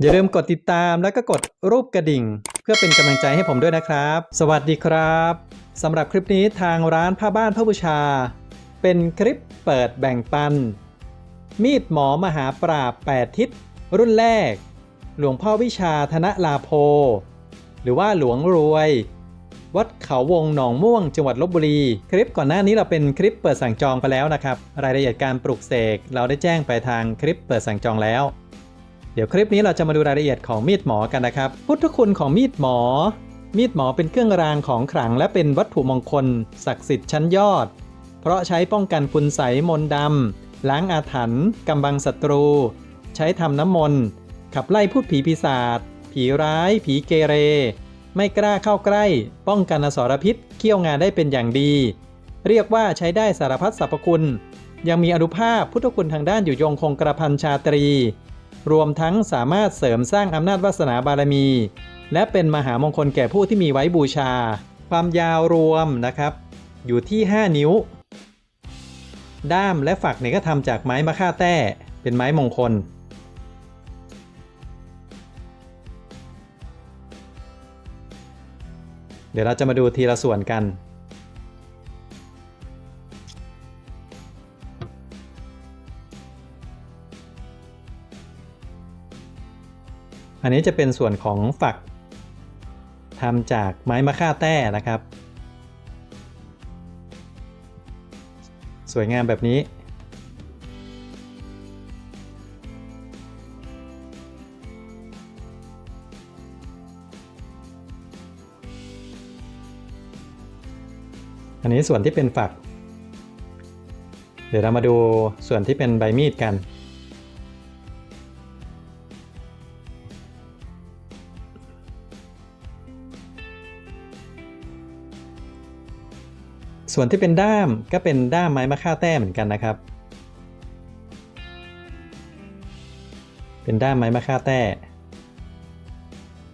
อย่าลืมกดติดตามแล้วก็กดรูปกระดิ่ง เพื่อเป็นกำลังใจให้ผมด้วยนะครับ สวัสดีครับสำหรับคลิปนี้ทางร้านผ้าบ้านพระบูชา เป็นคลิปเปิดแบ่งปัน มีดหมอมหาปราบ 8 ทิศ รุ่นแรก หลวงพ่อวิชาธนลาโพ หรือว่าหลวงรวย วัดเขาวงหนองม่วงจังหวัดลบบุรี คลิปก่อนหน้านี้เราเป็นคลิปเปิดสั่งจองไปแล้วนะครับ รายละเอียดการปลูกเสกเราได้แจ้งไปทางคลิปเปิดสั่งจองแล้ว เดี๋ยวคลิปนี้เราจะมาดูรายละเอียดของมีดหมอกันนะครับ พุทธคุณของมีดหมอ มีดหมอเป็นเครื่องรางของขลังและเป็นวัตถุมงคล ศักดิ์สิทธิ์ชั้นยอด เพราะใช้ป้องกันคุณใสมนดำล้างอาถรรพ์กำบังศัตรู ใช้ทำน้ำมนต์ ขับไล่พูดผีปีศาจผีร้าย ผีเกเร ไม่กล้าเข้าใกล้ ป้องกันอสรพิษเคี่ยวงานได้เป็นอย่างดี เรียกว่าใช้ได้สารพัดสรรพคุณ ยังมีอนุภาพพุทธคุณทางด้านอยู่ยงคงกระพันชาตรี รวมทั้งสามารถเสริมสร้างอำนาจวาสนาบารมี และเป็นมหามงคลแก่ผู้ที่มีไว้บูชา ความยาวรวมนะครับ อยู่ที่ 5 นิ้ว ด้ามและฝักเนี่ยก็ทำจากไม้มะค่าแต้เป็นไม้มงคลเดี๋ยวเราจะมาดูทีละส่วนกัน อันนี้จะเป็นส่วนของฝักทำจากไม้มะค่าแต้นะครับ สวยงามแบบนี้ อันนี้ส่วนที่เป็นฝัก เดี๋ยวเรามาดูส่วนที่เป็นใบมีดกัน ส่วนที่เป็นด้ามก็เป็นด้ามไม้มะค่าแต้เหมือนกันนะครับ เป็นด้ามไม้มะค่าแต้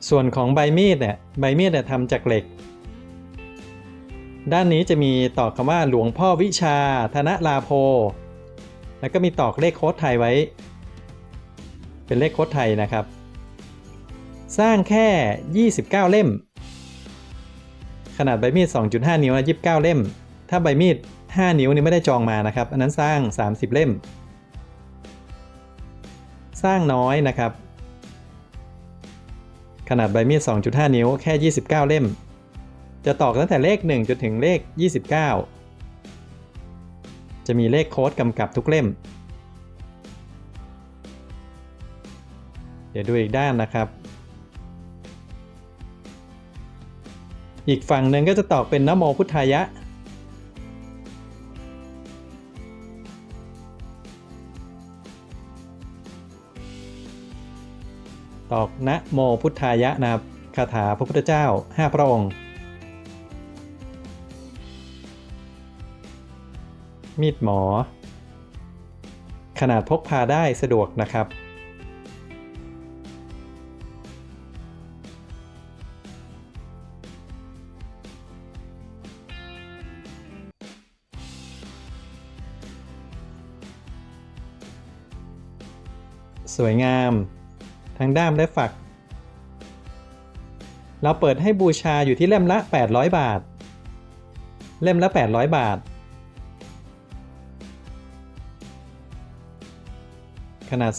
ส่วนของใบมีดเนี่ยใบมีดเนี่ยทำจากเหล็ก ด้านนี้จะมีตอกคำว่าหลวงพ่อวิชา ธนลาโพ แล้วก็มีตอกเลขโค้ดไทยไว้ เป็นเลขโค้ดไทยนะครับ สร้างแค่ 29 เล่มขนาดใบมีด 2.5 นิ้วนะ29 เล่ม ถ้าใบมีด 5 นิ้วนี่ไม่ได้จองมานะครับ อันนั้นสร้าง 30 เล่ม สร้างน้อยนะครับ ขนาดใบมีด 2.5 นิ้วแค่ 29 เล่ม จะตอกตั้งแต่เลข 1 จนถึงเลข 29 จะมีเลขโค้ดกำกับทุกเล่ม เดี๋ยวดูอีกด้านนะครับอีกฝั่งหนึ่งก็จะตอกเป็นนโมพุทธายะ ตอกนะโมพุทธายะนะครับคาถาพระพุทธเจ้า 5 พระองค์ มีดหมอ ขนาดพกพาได้สะดวกนะครับ สวยงาม ทั้งด้ามและฝัก เราเปิดให้บูชาอยู่ที่เล่มละ 800 บาท เล่มละ 800 บาท ขนาด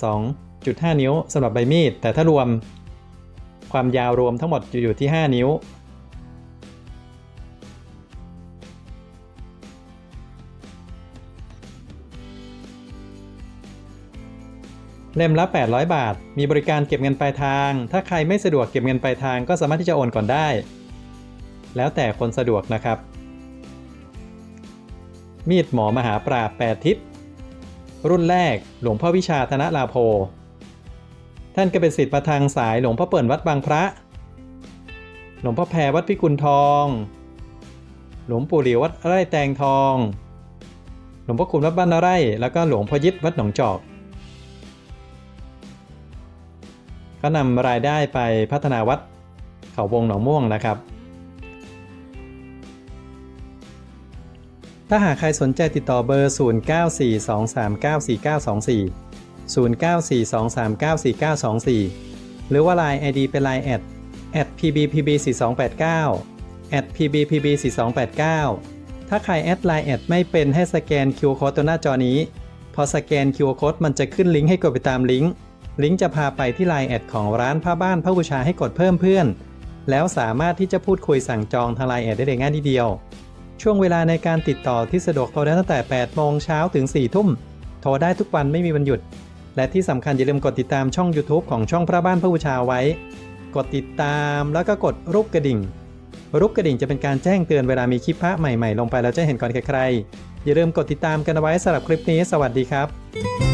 2.5 นิ้วสำหรับใบมีด แต่ถ้ารวมความยาวรวมทั้งหมดอยู่ที่ 5 นิ้ว เล่มละ 800 บาท มีบริการเก็บเงินปลายทาง ถ้าใครไม่สะดวกเก็บเงินปลายทางก็สามารถที่จะโอนก่อนได้ แล้วแต่คนสะดวกนะครับ มีดหมอมหาปราบ8ทิศ รุ่นแรกหลวงพ่อวิชาธนลาโพ ท่านก็เป็นศิษย์ประทางสายหลวงพ่อเปิ่นวัดบางพระ หลวงพ่อแพรวัดพิกุลทอง หลวงปู่หลิววัดไร่แตงทอง หลวงพ่อคุณวัดบ้านไร่ แล้วก็หลวงพ่อยิดวัดหนองจอก ก็นำรายได้ไปพัฒนาวัดเขาวงหนองม่วงนะครับ ถ้าหากใครสนใจติดต่อเบอร์ 0942394924 0942394924 หรือว่า Line ID เป็น Line แอด at pbpb4289 at pbpb4289 ถ้าใครแอดไลน์แอดไม่เป็นให้สแกน QR Code ตัวหน้าจอนี้ พอสแกน QR Code มันจะขึ้นลิงก์ให้กดไปตามลิงก์ ลิงก์จะพาไปที่ Line แอดของร้านผ้าบ้านผ้าบูชาให้กดเพิ่มเพื่อน แล้วสามารถที่จะพูดคุยสั่งจองทาง Line แอดได้เลยง่ายนิดเดียว ช่วงเวลาในการติดต่อที่สะดวกโทรได้ตั้งแต่ 8 โมงเช้าถึง 4 ทุ่ม โทรได้ทุกวันไม่มีวันหยุด และที่สำคัญอย่าลืมกดติดตามช่อง YouTube ของช่องพระบ้านพระบูชาไว้ กดติดตามแล้วก็กดรูปกระดิ่ง รูปกระดิ่งจะเป็นการแจ้งเตือนเวลามีคลิปพระใหม่ๆ ลงไปแล้วจะเห็นก่อนใครๆอย่าลืมกดติดตามกันไว้สำหรับคลิปนี้ สวัสดีครับ